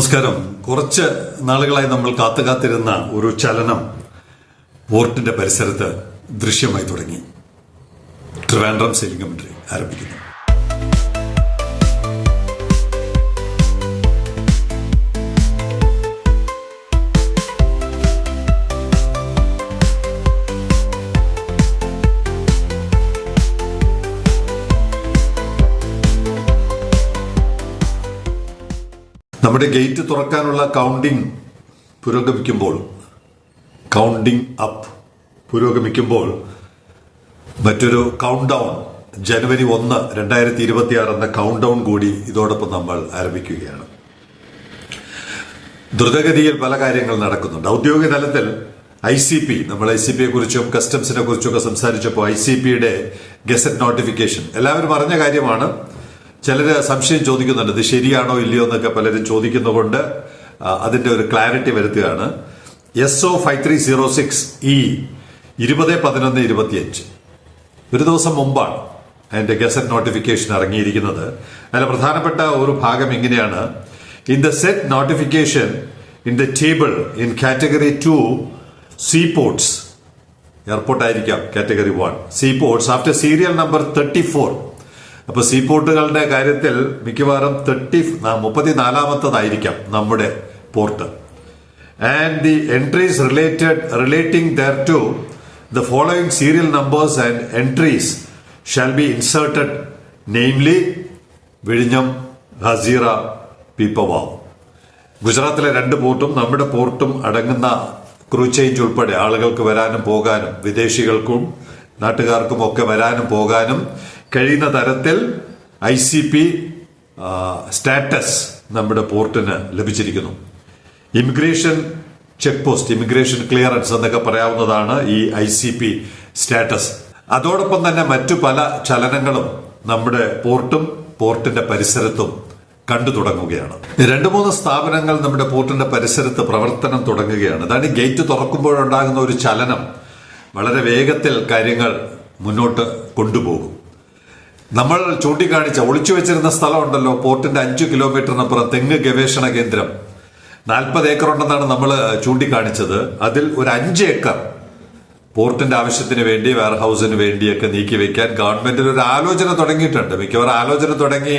നമസ്കാരം. കുറച്ച് നാളുകളായി നമ്മൾ കാത്തു കാത്തിരുന്ന ഒരു ചലനം പോർട്ടിന്റെ പരിസരത്ത് ദൃശ്യമായി തുടങ്ങി. ട്രിവാൻഡ്രം സെയിലിംഗ് കമന്ററി ആരംഭിക്കുന്നു. നമ്മുടെ ഗേറ്റ് തുറക്കാനുള്ള കൗണ്ടിങ് പുരോഗമിക്കുമ്പോൾ കൗണ്ടിങ് അപ്പ് പുരോഗമിക്കുമ്പോൾ മറ്റൊരു കൗണ്ട് ഡൗൺ ജനുവരി ഒന്ന് രണ്ടായിരത്തി ഇരുപത്തി ആറ് എന്ന കൗണ്ട് ഡൗൺ കൂടി ഇതോടൊപ്പം നമ്മൾ ആരംഭിക്കുകയാണ്. ദ്രുതഗതിയിൽ പല കാര്യങ്ങൾ നടക്കുന്നുണ്ട്. ഔദ്യോഗിക തലത്തിൽ ഐ സി പി നമ്മൾ ഐ സി പിയെ കുറിച്ചും കസ്റ്റംസിനെ കുറിച്ചും ഒക്കെ സംസാരിച്ചപ്പോൾ ഐ സി പിയുടെ ഗസറ്റ് നോട്ടിഫിക്കേഷൻ എല്ലാവരും പറഞ്ഞ കാര്യമാണ് ചിലര് സംശയം ചോദിക്കുന്നുണ്ട് ഇത് ശരിയാണോ ഇല്ലയോ എന്നൊക്കെ പലരും ചോദിക്കുന്നതുകൊണ്ട് അതിന്റെ ഒരു clarity വരുത്തുകയാണ്. S O five three zero six E ഇരുപത് പതിനൊന്ന് ഇരുപത്തിയഞ്ച്. ഒരു ദിവസം മുമ്പാണ് അതിന്റെ ഗസറ്റ് നോട്ടിഫിക്കേഷൻ ഇറങ്ങിയിരിക്കുന്നത്. അതിൽ പ്രധാനപ്പെട്ട ഒരു ഭാഗം ഇങ്ങനെയാണ്. In the set notification in the table in category two sea ports airport ആയിരിക്കാം category one sea ports after serial number thirty four അപ്പൊ സീ പോർട്ടുകളുടെ കാര്യത്തിൽ മിക്കവാറും തേർട്ടി മുപ്പത്തിനാലാമത്തതായിരിക്കാം നമ്മുടെ port. And the entries related relating their to the following serial numbers and entries shall be inserted namely വിഴിഞ്ഞം ഹസീറ പീപ്പവാവ്. ഗുജറാത്തിലെ രണ്ട് പോർട്ടും നമ്മുടെ പോർട്ടും അടങ്ങുന്ന ക്രൂ ചേഞ്ച് ഉൾപ്പെടെ ആളുകൾക്ക് വരാനും പോകാനും വിദേശികൾക്കും നാട്ടുകാർക്കും ഒക്കെ വരാനും പോകാനും കഴിയുന്ന തരത്തിൽ ഐ സി പി സ്റ്റാറ്റസ് നമ്മുടെ പോർട്ടിന് ലഭിച്ചിരിക്കുന്നു. Immigration check post immigration clearance എന്നൊക്കെ പറയാവുന്നതാണ് ഈ ഐ സി പി സ്റ്റാറ്റസ്. അതോടൊപ്പം തന്നെ മറ്റു പല ചലനങ്ങളും നമ്മുടെ പോർട്ടും പോർട്ടിന്റെ പരിസരത്തും കണ്ടു തുടങ്ങുകയാണ്. രണ്ടു മൂന്ന് സ്ഥാപനങ്ങൾ നമ്മുടെ പോർട്ടിന്റെ പരിസരത്ത് പ്രവർത്തനം തുടങ്ങുകയാണ്. അതാണ് ഗേറ്റ് തുറക്കുമ്പോഴുണ്ടാകുന്ന ഒരു ചലനം. വളരെ വേഗത്തിൽ കാര്യങ്ങൾ മുന്നോട്ട് കൊണ്ടുപോകും. നമ്മൾ ചൂണ്ടിക്കാണിച്ച ഒളിച്ചു വെച്ചിരുന്ന സ്ഥലമുണ്ടല്ലോ പോർട്ടിന്റെ അഞ്ചു കിലോമീറ്ററിനപ്പുറം തെങ്ങ് ഗവേഷണ കേന്ദ്രം. നാൽപ്പത് ഏക്കർ ഉണ്ടെന്നാണ് നമ്മൾ ചൂണ്ടിക്കാണിച്ചത്. അതിൽ ഒരു അഞ്ച് ഏക്കർ പോർട്ടിന്റെ ആവശ്യത്തിന് വേണ്ടി വെയർ ഹൗസിന് വേണ്ടിയൊക്കെ നീക്കി വെക്കാൻ ഗവൺമെന്റിൽ ഒരു ആലോചന തുടങ്ങിയിട്ടുണ്ട്. മിക്കവാറും ആലോചന തുടങ്ങി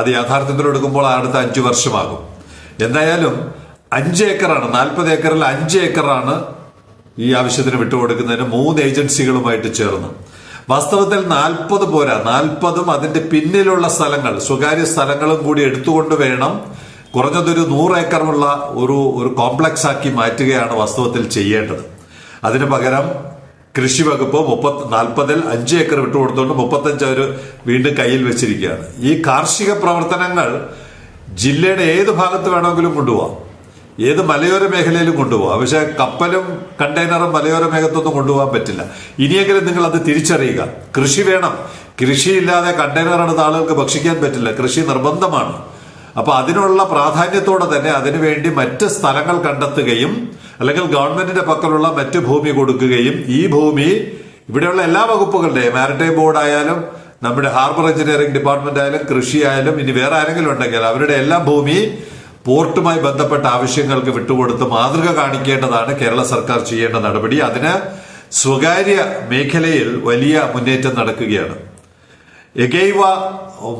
അത് യാഥാർത്ഥ്യത്തിൽ എടുക്കുമ്പോൾ അടുത്ത അഞ്ചു വർഷമാകും. എന്തായാലും അഞ്ച് ഏക്കറാണ് നാൽപ്പത് ഏക്കറിൽ അഞ്ച് ഏക്കറാണ് ഈ ആവശ്യത്തിന് വിട്ടുകൊടുക്കുന്നതിന് മൂന്ന് ഏജൻസികളുമായിട്ട് ചേർന്ന്. വാസ്തവത്തിൽ നാൽപ്പത് പോരാ. നാൽപ്പതും അതിന്റെ പിന്നിലുള്ള സ്ഥലങ്ങൾ സ്വകാര്യ സ്ഥലങ്ങളും കൂടി എടുത്തുകൊണ്ട് വേണം കുറഞ്ഞതൊരു നൂറ് ഏക്കറുള്ള ഒരു ഒരു കോംപ്ലക്സ് ആക്കി മാറ്റുകയാണ് വാസ്തവത്തിൽ ചെയ്യേണ്ടത്. അതിന് പകരം കൃഷി വകുപ്പ് മുപ്പത്തി നാൽപ്പതിൽ അഞ്ച് ഏക്കർ വിട്ടുകൊടുത്തുകൊണ്ട് മുപ്പത്തഞ്ച് അവർ വീണ്ടും കയ്യിൽ വെച്ചിരിക്കുകയാണ്. ഈ കാർഷിക പ്രവർത്തനങ്ങൾ ജില്ലയുടെ ഏത് ഭാഗത്ത് വേണമെങ്കിലും കൊണ്ടുപോകാം ഏത് മലയോര മേഖലയിലും കൊണ്ടുപോകാം പക്ഷെ കപ്പലും കണ്ടെയ്നറും മലയോര മേഖലത്തൊന്നും കൊണ്ടുപോകാൻ പറ്റില്ല. ഇനിയെങ്കിലും നിങ്ങൾ അത് തിരിച്ചറിയുക. കൃഷി വേണം. കൃഷിയില്ലാതെ കണ്ടെയ്നർ എടുത്ത ആളുകൾക്ക് ഭക്ഷിക്കാൻ പറ്റില്ല. കൃഷി നിർബന്ധമാണ്. അപ്പൊ അതിനുള്ള പ്രാധാന്യത്തോടെ തന്നെ അതിനുവേണ്ടി മറ്റ് സ്ഥലങ്ങൾ കണ്ടെത്തുകയും അല്ലെങ്കിൽ ഗവൺമെന്റിന്റെ പക്കലുള്ള മറ്റ് ഭൂമി കൊടുക്കുകയും ഈ ഭൂമി ഇവിടെയുള്ള എല്ലാ വകുപ്പുകളുടെ മാരിടൈം ബോർഡ് ആയാലും നമ്മുടെ ഹാർബർ എഞ്ചിനീയറിംഗ് ഡിപ്പാർട്ട്മെന്റ് ആയാലും കൃഷി ആയാലും ഇനി വേറെ ആരെങ്കിലും ഉണ്ടെങ്കിൽ അവരുടെ എല്ലാ ഭൂമി പോർട്ടുമായി ബന്ധപ്പെട്ട ആവശ്യങ്ങൾക്ക് വിട്ടുകൊടുത്ത് മാതൃക കാണിക്കേണ്ടതാണ് കേരള സർക്കാർ ചെയ്യേണ്ട നടപടി. അതിന് സ്വകാര്യ മേഖലയിൽ വലിയ മുന്നേറ്റം നടക്കുകയാണ്. എഗൈവ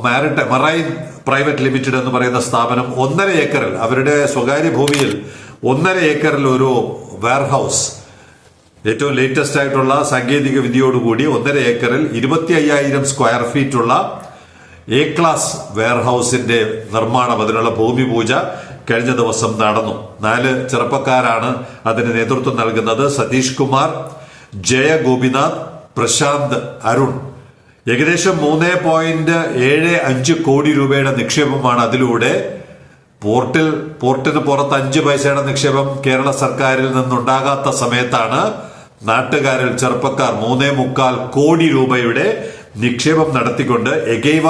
മാരിടൈം മറൈൻ പ്രൈവറ്റ് ലിമിറ്റഡ് എന്ന് പറയുന്ന സ്ഥാപനം ഒന്നര ഏക്കറിൽ അവരുടെ സ്വകാര്യ ഭൂമിയിൽ ഒന്നര ഏക്കറിൽ ഒരു വെയർഹൌസ് ഏറ്റവും ലേറ്റസ്റ്റ് ആയിട്ടുള്ള സാങ്കേതിക വിദ്യയോടുകൂടി ഒന്നര ഏക്കറിൽ ഇരുപത്തി അയ്യായിരം സ്ക്വയർ ഫീറ്റ് ഉള്ള എ ക്ലാസ് വെയർഹൌസിന്റെ നിർമ്മാണം അതിനുള്ള ഭൂമി പൂജ കഴിഞ്ഞ ദിവസം നടന്നു. നാല് ചെറുപ്പക്കാരാണ് അതിന് നേതൃത്വം നൽകുന്നത്. സതീഷ് കുമാർ ജയ ഗോപിനാഥ് പ്രശാന്ത് അരുൺ. ഏകദേശം മൂന്ന് പോയിന്റ് ഏഴ് അഞ്ച് കോടി രൂപയുടെ നിക്ഷേപമാണ് അതിലൂടെ. പോർട്ടിൽ പോർട്ടിന് പുറത്ത് അഞ്ച് പൈസയുടെ നിക്ഷേപം കേരള സർക്കാരിൽ നിന്നുണ്ടാകാത്ത സമയത്താണ് നാട്ടുകാരിൽ ചെറുപ്പക്കാർ മൂന്നേ മുക്കാൽ കോടി രൂപയുടെ നിക്ഷേപം നടത്തിക്കൊണ്ട് എഗൈവ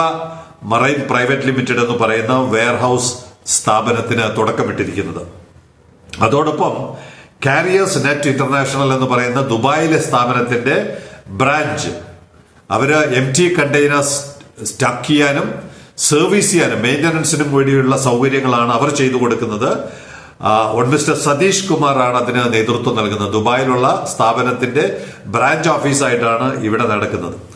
മറൈൻ പ്രൈവറ്റ് ലിമിറ്റഡ് എന്ന് പറയുന്ന വെയർഹൌസ് സ്ഥാപനത്തിന് തുടക്കമിട്ടിരിക്കുന്നത്. അതോടൊപ്പം കാരിയേഴ്സ് നെറ്റ് ഇന്റർനാഷണൽ എന്ന് പറയുന്ന ദുബായിലെ സ്ഥാപനത്തിന്റെ ബ്രാഞ്ച്. അവർ എം ടി കണ്ടെയ്നേഴ്സ് സ്റ്റക്ക് ചെയ്യാനും സർവീസ് ചെയ്യാനും മെയിന്റനൻസിനും വേണ്ടിയുള്ള സൗകര്യങ്ങളാണ് അവർ ചെയ്തു കൊടുക്കുന്നത്. മിസ്റ്റർ സതീഷ് കുമാറാണ് അതിന് നേതൃത്വം നൽകുന്നത്. ദുബായിലുള്ള സ്ഥാപനത്തിന്റെ ബ്രാഞ്ച് ഓഫീസായിട്ടാണ് ഇവിടെ നടക്കുന്നത്.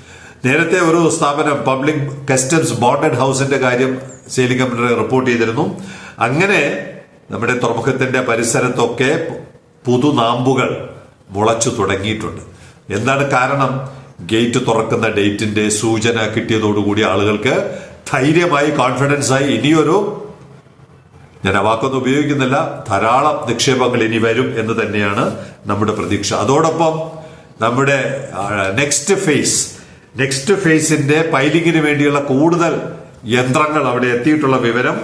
നേരത്തെ ഒരു സ്ഥാപനം പബ്ലിക് കസ്റ്റംസ് ബോണ്ടഡ് ഹൗസിന്റെ കാര്യം സെയിലിംഗ് കമ്പനി റിപ്പോർട്ട് ചെയ്തിരുന്നു. അങ്ങനെ നമ്മുടെ തുറമുഖത്തിന്റെ പരിസരത്തൊക്കെ പുതുനാമ്പുകൾ മുളച്ചു തുടങ്ങിയിട്ടുണ്ട്. എന്താണ് കാരണം? ഗേറ്റ് തുറക്കുന്ന ഡേറ്റിന്റെ സൂചന കിട്ടിയതോടുകൂടി ആളുകൾക്ക് ധൈര്യമായി കോൺഫിഡൻസ് ആയി ഇനിയൊരു ഞാൻ വാക്കൊന്നും ഉപയോഗിക്കുന്നില്ല. ധാരാളം നിക്ഷേപങ്ങൾ ഇനി വരും എന്ന് തന്നെയാണ് നമ്മുടെ പ്രതീക്ഷ. അതോടൊപ്പം നമ്മുടെ നെക്സ്റ്റ് ഫേസ് നെക്സ്റ്റ് ഫേസിന്റെ പൈലിങ്ങിന് വേണ്ടിയുള്ള കൂടുതൽ യന്ത്രങ്ങൾ അവിടെ എത്തിയിട്ടുള്ള വിവരം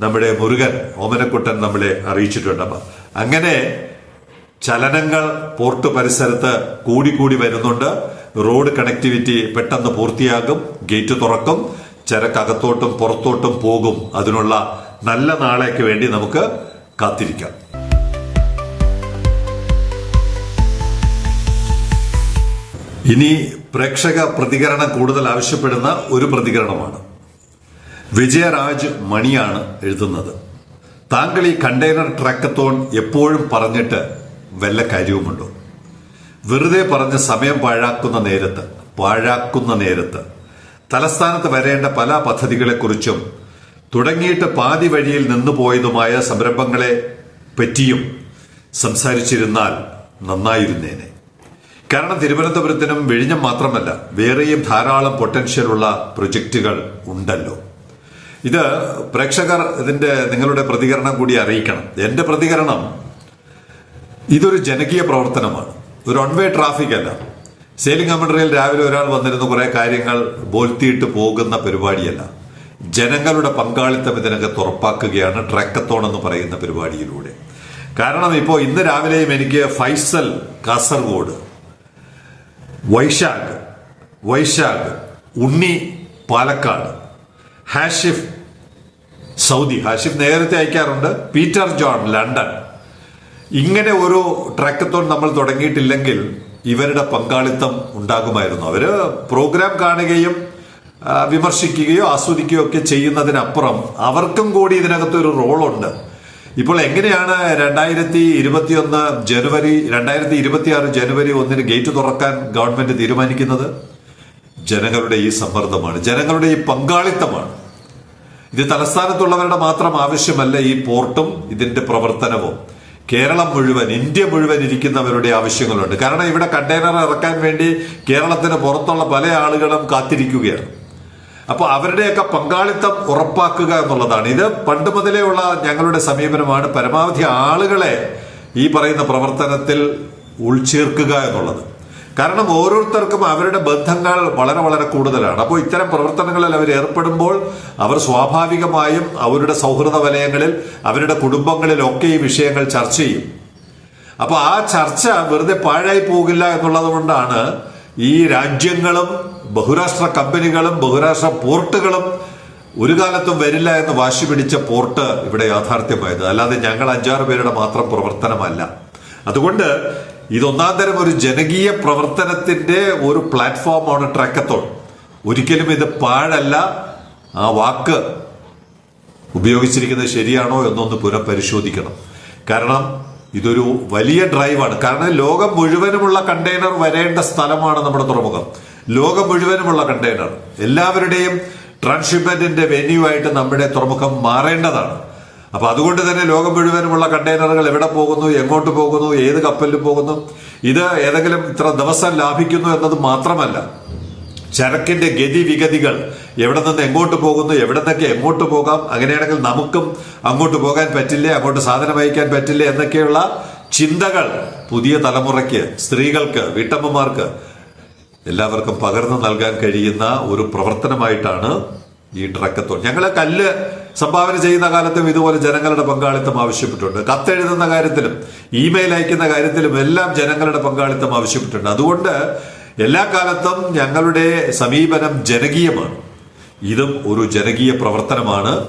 നമ്മുടെ മുരുകൻ ഓമനക്കുട്ടൻ നമ്മളെ അറിയിച്ചിട്ടുണ്ട്. അപ്പം അങ്ങനെ ചലനങ്ങൾ പോർട്ട് പരിസരത്ത് കൂടിക്കൂടി വരുന്നുണ്ട്. റോഡ് കണക്ടിവിറ്റി പെട്ടെന്ന് പൂർത്തിയാകും. ഗേറ്റ് തുറക്കും. ചരക്കകത്തോട്ടും പുറത്തോട്ടും പോകും. അതിനുള്ള നല്ല നാളേക്ക് വേണ്ടി നമുക്ക് കാത്തിരിക്കാം. ഇനി പ്രേക്ഷക പ്രതികരണം കൂടുതൽ ആവശ്യപ്പെടുന്ന ഒരു പ്രതികരണമാണ്. വിജയരാജ് മണിയാണ് എഴുതുന്നത്. താങ്കൾ ഈ കണ്ടെയ്നർ ട്രാക്കത്തോൺ എപ്പോഴും പറഞ്ഞിട്ട് വല്ല കാര്യവുമുണ്ടോ? വെറുതെ പറഞ്ഞ് സമയം പാഴാക്കുന്ന നേരത്ത് പാഴാക്കുന്ന നേരത്ത് തലസ്ഥാനത്ത് വരേണ്ട പല പദ്ധതികളെക്കുറിച്ചും തുടങ്ങിയിട്ട് പാതി വഴിയിൽ നിന്നുപോയതുമായ സംരംഭങ്ങളെ പറ്റിയും സംസാരിച്ചിരുന്നാൽ നന്നായിരുന്നേനെ. കാരണം തിരുവനന്തപുരത്തിനും വിഴിഞ്ഞം മാത്രമല്ല വേറെയും ധാരാളം പൊട്ടൻഷ്യലുള്ള പ്രൊജക്റ്റുകൾ ഉണ്ടല്ലോ. ഇത് പ്രേക്ഷകർ ഇതിന്റെ നിങ്ങളുടെ പ്രതികരണം കൂടി അറിയിക്കണം. എന്റെ പ്രതികരണം ഇതൊരു ജനകീയ പ്രവർത്തനമാണ്. ഒരു വൺ വേ ട്രാഫിക് അല്ല. സെയിലിംഗ് കമൻട്രിയിൽ രാവിലെ ഒരാൾ വന്നിരുന്ന കുറെ കാര്യങ്ങൾ ബോൽത്തിയിട്ട് പോകുന്ന പരിപാടിയല്ല. ജനങ്ങളുടെ പങ്കാളിത്തം ഇതിനകത്ത് ഉറപ്പാക്കുകയാണ് ട്രക്കത്തോൺ എന്ന് പറയുന്ന പരിപാടിയിലൂടെ. കാരണം ഇപ്പോൾ ഇന്ന് രാവിലെയും എനിക്ക് ഫൈസൽ കാസർഗോഡ് വൈശാഖ് വൈശാഖ് ഉണ്ണി പാലക്കാട്. ഹാഷിഫ് സൗദി. ഹാഷിഫ് നേരത്തെ അയക്കാറുണ്ട് പീറ്റർ ജോൺ ലണ്ടൻ. ഇങ്ങനെ ഒരു ട്രാക്കത്തോൺ നമ്മൾ തുടങ്ങിയിട്ടില്ലെങ്കിൽ ഇവരുടെ പങ്കാളിത്തം ഉണ്ടാകുമായിരുന്നു. അവർ പ്രോഗ്രാം കാണുകയും വിമർശിക്കുകയോ ആസ്വദിക്കുകയോ ഒക്കെ ചെയ്യുന്നതിനപ്പുറം അവർക്കും കൂടി ഇതിനകത്തൊരു റോളുണ്ട്. ഇപ്പോൾ എങ്ങനെയാണ് രണ്ടായിരത്തി ഇരുപത്തിയൊന്ന് ജനുവരി രണ്ടായിരത്തി ഇരുപത്തിയാറ് ജനുവരി ഒന്നിന് ഗേറ്റ് തുറക്കാൻ ഗവൺമെന്റ് തീരുമാനിക്കുന്നത്? ജനങ്ങളുടെ ഈ സമ്മർദ്ദമാണ്. ജനങ്ങളുടെ ഈ പങ്കാളിത്തമാണ്. ഇത് തലസ്ഥാനത്തുള്ളവരുടെ മാത്രം ആവശ്യമല്ല ഈ പോർട്ടും ഇതിന്റെ പ്രവർത്തനവും. കേരളം മുഴുവൻ ഇന്ത്യ മുഴുവൻ ഇരിക്കുന്നവരുടെ ആവശ്യങ്ങളുണ്ട്. കാരണം ഇവിടെ കണ്ടെയ്നർ ഇറക്കാൻ വേണ്ടി കേരളത്തിന് പുറത്തുള്ള പല ആളുകളും കാത്തിരിക്കുകയാണ്. അപ്പോൾ അവരുടെയൊക്കെ പങ്കാളിത്തം ഉറപ്പാക്കുക എന്നുള്ളതാണ്. ഇത് പണ്ട് മുതലേ ഉള്ള ഞങ്ങളുടെ സമീപനമാണ് പരമാവധി ആളുകളെ ഈ പറയുന്ന പ്രവർത്തനത്തിൽ ഉൾച്ചേർക്കുക എന്നുള്ളത്. കാരണം ഓരോരുത്തർക്കും അവരുടെ ബന്ധങ്ങൾ വളരെ വളരെ കൂടുതലാണ്. അപ്പോൾ ഇത്തരം പ്രവർത്തനങ്ങളിൽ അവർ ഏർപ്പെടുമ്പോൾ അവർ സ്വാഭാവികമായും അവരുടെ സൗഹൃദ വലയങ്ങളിൽ അവരുടെ കുടുംബങ്ങളിലൊക്കെ ഈ വിഷയങ്ങൾ ചർച്ച ചെയ്യും. അപ്പോൾ ആ ചർച്ച വെറുതെ പാഴായി പോകില്ല എന്നുള്ളത് കൊണ്ടാണ് ഈ രാജ്യങ്ങളും ബഹുരാഷ്ട്ര കമ്പനികളും ബഹുരാഷ്ട്ര പോർട്ടുകളും ഒരു കാലത്തും വരില്ല എന്ന് വാശി പിടിച്ച പോർട്ട് ഇവിടെ യാഥാർത്ഥ്യമായത്. അല്ലാതെ ഞങ്ങൾ അഞ്ചാറ് പേരുടെ മാത്രം പ്രവർത്തനമല്ല. അതുകൊണ്ട് ഇതൊന്നാം തരം ഒരു ജനകീയ പ്രവർത്തനത്തിന്റെ ഒരു പ്ലാറ്റ്ഫോമാണ് ട്രാക്കത്തോൺ. ഒരിക്കലും ഇത് പാഴല്ല. ആ വാക്ക് ഉപയോഗിച്ചിരിക്കുന്നത് ശരിയാണോ എന്നൊന്ന് പുനഃപരിശോധിക്കണം. കാരണം ഇതൊരു വലിയ ഡ്രൈവാണ് കാരണം ലോകം മുഴുവനുമുള്ള കണ്ടെയ്നർ വരേണ്ട സ്ഥലമാണ് നമ്മുടെ തുറമുഖം. ലോകം മുഴുവനുമുള്ള കണ്ടെയ്നർ എല്ലാവരുടെയും ട്രാൻസ്ഷിപ്മെന്റിന്റെ വെന്യൂ ആയിട്ട് നമ്മുടെ തുറമുഖം മാറേണ്ടതാണ്. അപ്പൊ അതുകൊണ്ട് തന്നെ ലോകം മുഴുവനുമുള്ള കണ്ടെയ്നറുകൾ എവിടെ പോകുന്നു എങ്ങോട്ട് പോകുന്നു ഏത് കപ്പലിൽ പോകുന്നു ഇത് ഏതെങ്കിലും ഇത്ര ദിവസം ലാഭിക്കുന്നു എന്നത് മാത്രമല്ല. ചരക്കിന്റെ ഗതിവിഗതികൾ എവിടെ നിന്ന് എങ്ങോട്ട് പോകുന്നു എവിടെ നിന്നൊക്കെ എങ്ങോട്ട് പോകാം അങ്ങനെയാണെങ്കിൽ നമുക്കും അങ്ങോട്ട് പോകാൻ പറ്റില്ലേ അങ്ങോട്ട് സാധനം അയക്കാൻ പറ്റില്ലേ എന്നൊക്കെയുള്ള ചിന്തകൾ പുതിയ തലമുറയ്ക്ക് സ്ത്രീകൾക്ക് വീട്ടമ്മമാർക്ക് എല്ലാവർക്കും പകർന്നു നൽകാൻ കഴിയുന്ന ഒരു പ്രവർത്തനമായിട്ടാണ് ഈ ട്രക്കത്തോൺ ഞങ്ങൾ കല്ല് സംഭാവന ചെയ്യുന്ന കാലത്തും ഇതുപോലെ ജനങ്ങളുടെ പങ്കാളിത്തം ആവശ്യപ്പെട്ടിട്ടുണ്ട്. കത്തെഴുതുന്ന കാര്യത്തിലും ഇമെയിൽ അയക്കുന്ന കാര്യത്തിലും എല്ലാം ജനങ്ങളുടെ പങ്കാളിത്തം ആവശ്യപ്പെട്ടിട്ടുണ്ട്. അതുകൊണ്ട് എല്ലാ കാലത്തും ഞങ്ങളുടെ സമീപനം ജനകീയമാണ്. ഇതും ഒരു ജനകീയ പ്രവർത്തനമാണ്.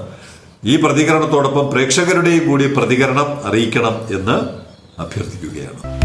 ഈ പ്രതികരണത്തോടൊപ്പം പ്രേക്ഷകരുടെയും കൂടി പ്രതികരണം അറിയിക്കണം എന്ന് അഭ്യർത്ഥിക്കുകയാണ്.